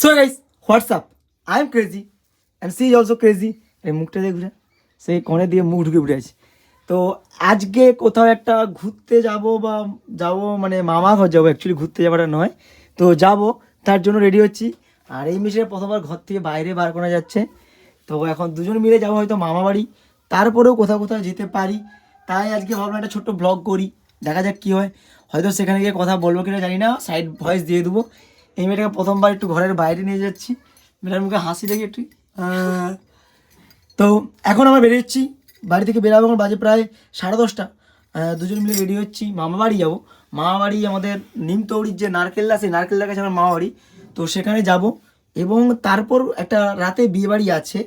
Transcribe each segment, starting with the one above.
So guys what's up I am crazy and she is also crazy এই মুখটা দিয়ে ঘুরে, সেই কনে দিয়ে মুখ ঢুকে উঠে আছে। তো আজকে কোথাও একটা ঘুরতে যাব বা যাব মানে মামা ঘর যাব অ্যাকচুয়ালি ঘুরতে যাওয়াটা নয়। তো যাব, তার জন্য রেডি হচ্ছি। আর এই মিশে প্রথমবার ঘর থেকে বাইরে বার করা যাচ্ছে। তো এখন দুজন মিলে যাব হয়তো মামা বাড়ি। তারপরেও কোথাও কোথাও যেতে পারি। তাই আজকে ভাবলাম একটা ছোট্ট ব্লগ করি। দেখা যাক কী হয়। হয়তো সেখানে গিয়ে কথা বলব কিনা জানি না। সাইড ভয়েস দিয়ে দেবো। এই মেয়েটাকে প্রথমবার একটু ঘরের বাইরে নিয়ে যাচ্ছি। মেয়েটার মুখে হাসি দেখি একটু তো এখন আমরা বেরিয়েছি বাড়ি থেকে বেরাবো এখন বাজে প্রায় সাড়ে দশটা। দুজন মিলে রেডি হচ্ছি, মামা বাড়ি যাব। মামা বাড়ি আমাদের নিমতৌড়ির যে নারকেলটা সেই নারকেলটার কাছে আমার মামা বাড়ি। তো সেখানে যাব এবং তারপর একটা রাতে বিয়ে বাড়ি আছে।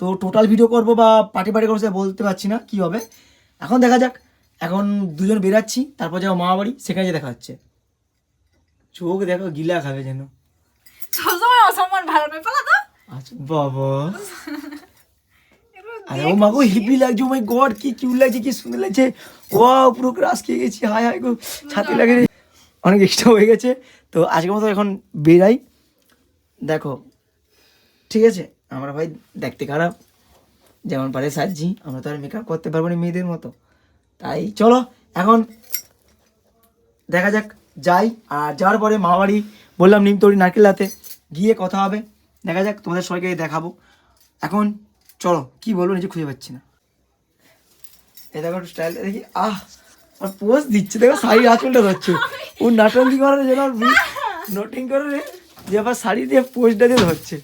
তো টোটাল ভিডিও করব বা পার্টি পার্টি করব সেটা বলতে পারছি না, কী হবে। এখন দেখা যাক, এখন দুজন বেরাচ্ছি, তারপর যাব মামা বাড়ি, সেখানে গিয়ে দেখা হচ্ছে। চোখ দেখো গিলা খাবে যেন। সবসময় অসম্মান ভালো নয় পালা তো। আচ্ছা বাবা। আরে ও মাগো হিপি লাগছে ও মাই গড কি কিউট লাগছে কি সুন্দর লাগছে। ও পুরো ক্রাশ খেয়ে গেছি হাই হাই গো ছাতি লাগে রে। অনেক এক্সট্রা হয়ে গেছে। তো আজকের মতো এখন বেরাই। দেখো ঠিক আছে আমরা ভাই দেখতে খারাপ যেমন পারে সাজছি আমরা তো আর মেকআপ করতে পারব না মেয়েদের মতো। তাই চলো এখন দেখা যাক। যাই, আর যাওয়ার পরে মামাবাড়ি বললাম নিমতড়ি নারকেলাতে গিয়ে কথা হবে। দেখা যাক, তোমাদের সবাইকে দেখাবো। এখন চলো, কি বলব নিজে খুঁজে পাচ্ছি না। এ দেখো একটু স্টাইল দেখি। আহ আর পোজ দিচ্ছে। দেখো শাড়ি আঁচলটা ধরছে। ও নাটঙ্কি করে যেন নোটিং করে যে আবার শাড়ি দিয়ে পোজটা দিয়ে ধরছে।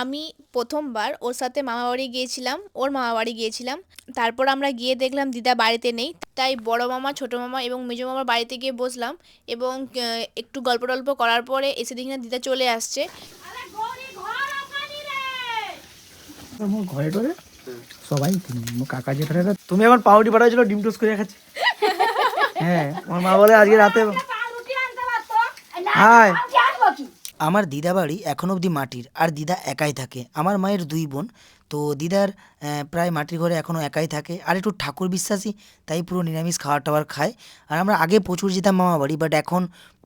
আমি প্রথমবার ওর সাথে মামা বাড়ি গিয়েছিলাম ওর মামা বাড়ি গিয়েছিলাম। তারপর আমরা গিয়ে দেখলাম দিদা বাড়িতে নেই তাই বড় মামা ছোট মামা এবং মেজো মামার বাড়িতে গিয়ে বসলাম এবং একটু গল্প টল্প করার পরে এসে দেখি না দিদা চলে আসছে। আমার ঘরে টরে সবাই আমার কাকা জেঠারা তুমি এখন পাউডি পাঠাচ্ছিল ডিম টোস্ট করে খাচ্ছে। হ্যাঁ আমার মা বলে আজকে রাতে হাই আমার দিদা বাড়ি এখন অবধি মাটির, আর দিদা একাই থাকে। আমার মায়ের দুই বোন, তো দিদার প্রায় মাটির ঘরে এখনও একাই থাকে। আর একটু ঠাকুর বিশ্বাসী, তাই পুরো নিরামিষ খাবার টাওয়ার খায়। আর আমরা আগে প্রচুর যেতাম মামা বাড়ি বাট এখন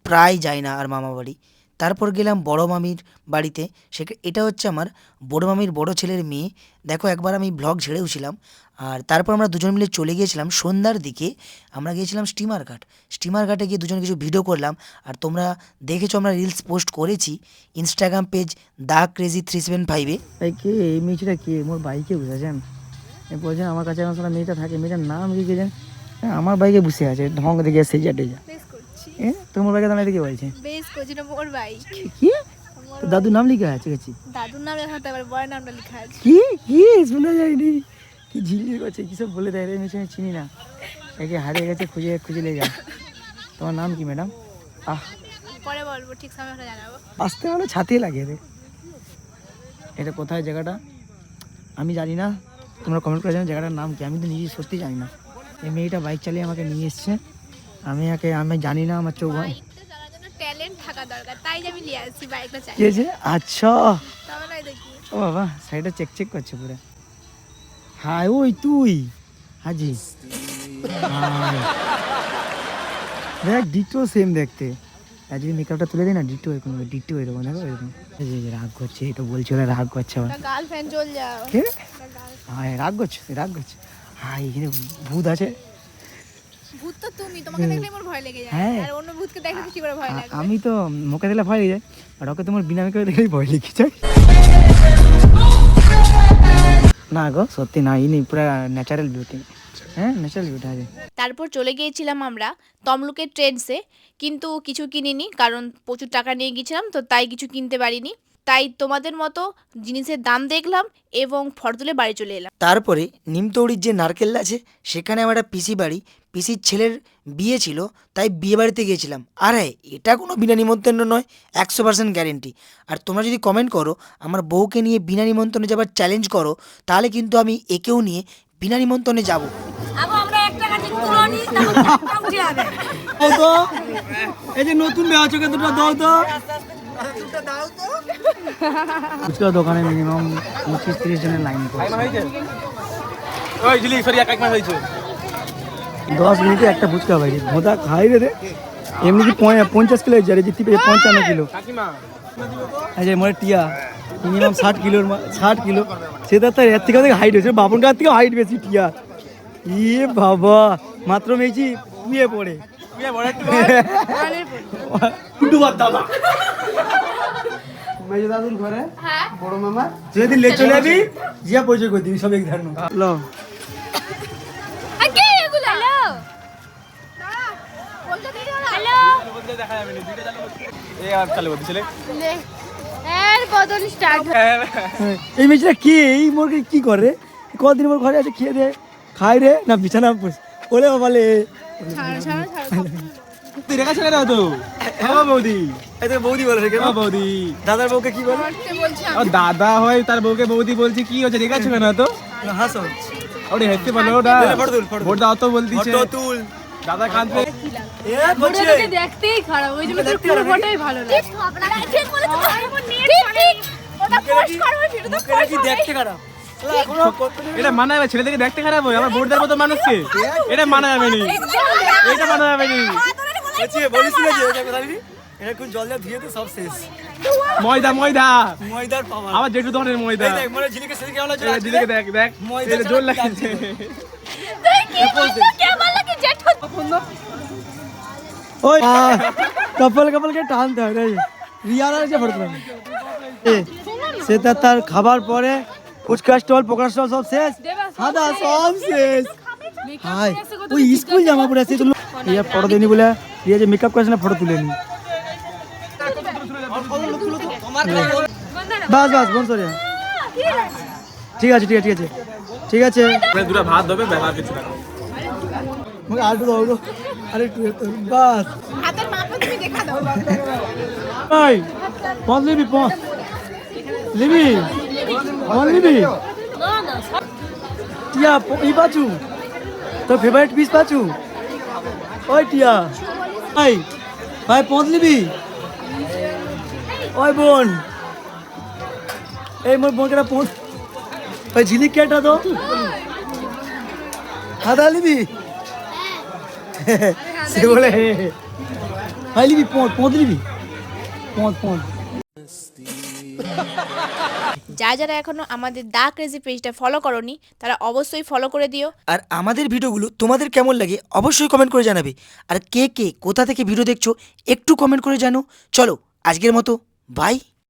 প্রায় যাই না আর মামা বাড়ি। তারপর গেলাম বড় মামির বাড়িতে। সে এটা হচ্ছে আমার বড় মামির বড় ছেলের মেয়ে। দেখো একবার আমি ব্লগ ছেড়েও ছিলাম আর তারপর আমরা দুজন মিলে চলে গিয়েছিলাম সন্ধ্যার দিকে। আমরা গিয়েছিলাম স্টিমার ঘাট। স্টিমার ঘাটে গিয়ে দুজন কিছু ভিডিও করলাম। আর তোমরা দেখেছ আমরা রিলস পোস্ট করেছি। Instagram page the crazy three seven ফাইভে এই কে? এই মেয়েটা কে? মোর বাইকে বুঝেছেন এই বলছেন আমার কাছে আমার সারা মেয়েটা থাকে। মেয়েটার নাম কি জানেন হ্যাঁ, আমার বাইকে বসে আছে। ঢং দেখে সেজা টেজা। এ তোমার বাইকে দাঁড়িয়ে দেখে বলছে? বেশ করছি মোর বাইক কি তো দাদুর নাম লিখে আছে গেছি দাদুর নাম লেখা হতে পারে বড় নামটা লেখা আছে। কি? কি? শোনা যায়নি। কি করছে কিসব বলে দেয় রে মেয়ে চিনি না। একে হারিয়ে গেছে খুঁজে খুঁজে যা তোমার নাম কি ম্যাডাম? আহ। পরে বলব ঠিক সময়টা জানাব। আসতে মানে ছাতিয়ে লাগে রে। এটা কোথায় জায়গাটা? আমি জানি না। তোমরা কমেন্ট করে জানো জায়গাটার নাম কি। আমি তো নিজে সত্যি জানি না। এই মেয়েটা বাইক চালিয়ে আমাকে নিয়ে এসছে। আমি একে আমি জানি না আমার চোখ জন্য ট্যালেন্ট থাকা দরকার তাই যে আমি নিয়ে আসছি বাইকটা চাই কি হয়েছে? আচ্ছা। নয় দেখি। ও বাবা সাইডটা চেক চেক করছে পুরো। হাই ওই তুই। হাজি। দেখ ডিটো সেম দেখতে। আর যদি মেকআপটা তুলে দিই না ডিটো এরকম ডিটো এরকম দেখো এরকম। যে, রাগ করছে এটা বলছে ওরা রাগ করছে আমার গার্লফ্রেন্ড চল যাও। হ্যাঁ রাগ করছে রাগ করছে। হাই এখানে ভূত আছে। ভূত তো তুমি তোমাকে দেখলে আমার ভয় লেগে যায়। হ্যাঁ। আর অন্য ভূতকে দেখলে কি করে ভয় লাগে আমি তো মুখে দিলে ভয় লেগে যায় আর ওকে তোমার বিনা মেকআপে দেখলেই ভয় লেগে যায়। না গো সত্যি না ইনি পুরো ন্যাচারাল বিউটি হ্যাঁ ন্যাচারাল বিউটি আছে। তারপর চলে গিয়েছিলাম আমরা তমলুকের ট্রেন্ডসে কিন্তু কিছু কিনিনি কারণ প্রচুর টাকা নিয়ে গিয়েছিলাম তো তাই কিছু কিনতে পারিনি। তাই তোমাদের মতো জিনিসের দাম দেখলাম এবং ফটো তুলে বাড়ি চলে এলাম। তারপরে নিমতৌড়ির যে নারকেল আছে সেখানে আমার একটা পিসি বাড়ি পিসির ছেলের বিয়ে ছিল তাই বিয়ে বাড়িতে গিয়েছিলাম। আর হ্যাঁ এটা কোনো বিনা নিমন্ত্রণ নয় একশো পার্সেন্ট গ্যারেন্টি আর তোমরা যদি কমেন্ট করো আমার বউকে নিয়ে বিনা নিমন্ত্রণে যাবার চ্যালেঞ্জ করো তাহলে কিন্তু আমি একেও নিয়ে বিনা নিমন্ত্রণে যাব। এই যে নতুন বেয়া চোখে দুটো দাও তো। ফুচকা দোকানে মিনিমাম পঁচিশ তিরিশ জনের লাইন দশ মিনিটে একটা ফুচকা ভাই ভোদা খাই রে এমনি কি পঞ্চাশ কিলো হয়েছে আর জিতি পেয়েছে পঞ্চান্ন কিলো আচ্ছা মনে টিয়া মিনিমাম ষাট কিলোর ষাট কিলো সে তার এর থেকে হাইট হয়েছে বাবন কার থেকে হাইট বেশি টিয়া ইয়ে বাবা মাত্র মেয়েছি শুয়ে পড়ে দাদা মেজো দাদুর ঘরে বড় মামা। যেদিন লে চলে যাবি জিয়া পরিচয় করে দিবি সব এক ধারণ লো। আগে এগুলো? হ্যালো। হ্যালো। এর বদল স্টার্ট এই মেয়েটা কে? এই কি করে? কদিন মোর ঘরে আছে খেয়ে দে খাই রে না বিছানা ওলে বাবালে। তুই রেখা ছেলে দাও তো। হ্যাঁ বৌদি। এই তো বৌদি বলে কেন হ্যাঁ বৌদি। দাদার বউকে কি বলে? ও দাদা হয় তার বউকে বৌদি বলছে কি হচ্ছে রেখা ছেলে না তো? না, হাসো। ওরে হেঁটে বলো ওটা। ভোট দাও তো বলতিছে। ফটো তুল। দাদা কাঁদবে এ বলছি। দেখতেই খারাপ ওই জন্য তোর পুরো ফটোই ভালো লাগে। ঠিক বলে তো ঠিক ঠিক ওটা পোস্ট করবে সেটা তো কি দেখতে খারাপ। এটা মানা যাবে ছেলেদেরকে দেখতে খারাপ হয় আমার ভোট দেওয়ার মতো মানুষকে। এটা মানা যাবে নি। এটা মানা যাবে নি। বলছি বলিস না যে এটা কথা দিবি এটা কোন জল দিয়ে ধুয়ে তো সব শেষ। ময়দা ময়দা। ময়দার পাওয়া আবার জেঠু ধরনের ময়দা। এই দেখ মনে ঝিলিকে সেদিকে কেমন লাগছে এই দিদিকে দেখ দেখ। ময়দা ছাড়া লাগছে। তুই কি বলছিস কে বলল কি জেঠ? ওই কপাল কপালকে টানতে হয় রে। রিয়ারা যে ফটো এ সে তার তার খাবার পরে ফুচকা স্টল পোকা স্টল সব শেষ। সাদা সব শেষ। হাই ওই স্কুল জামা পরে আছে তো রিয়া ফটো দেনি বলে রিয়া যে মেকআপ করেছে না ফটো তুলে নি বাস বাস বোন সরি ঠিক আছে ঠিক আছে ঠিক আছে। ঠিক আছে। ভাত ব্যাপার কিছু না দাও গো। আরে একটু একটু, বাস। হাতের মাপে তুমি দেখা টিয়া ই পাচু তোর ফেভারিট পিস পাচু ওই টিয়া। ভাই ভাই পথ লিবি ওই বোন। এই, মোর বোনকে পথ ওই ঝিলিক কেটা তো হাদা লিবি সে বলে। ভাই লিবি পথ পথ লিবি পথ পথ যারা যারা এখনও আমাদের দা ক্রেজি পেজটা ফলো করনি, তারা অবশ্যই ফলো করে দিও। আর আমাদের ভিডিওগুলো তোমাদের কেমন লাগে অবশ্যই কমেন্ট করে জানাবে। আর কে কে কোথা থেকে ভিডিও দেখছ, একটু কমেন্ট করে জানো। চলো, আজকের মতো বাই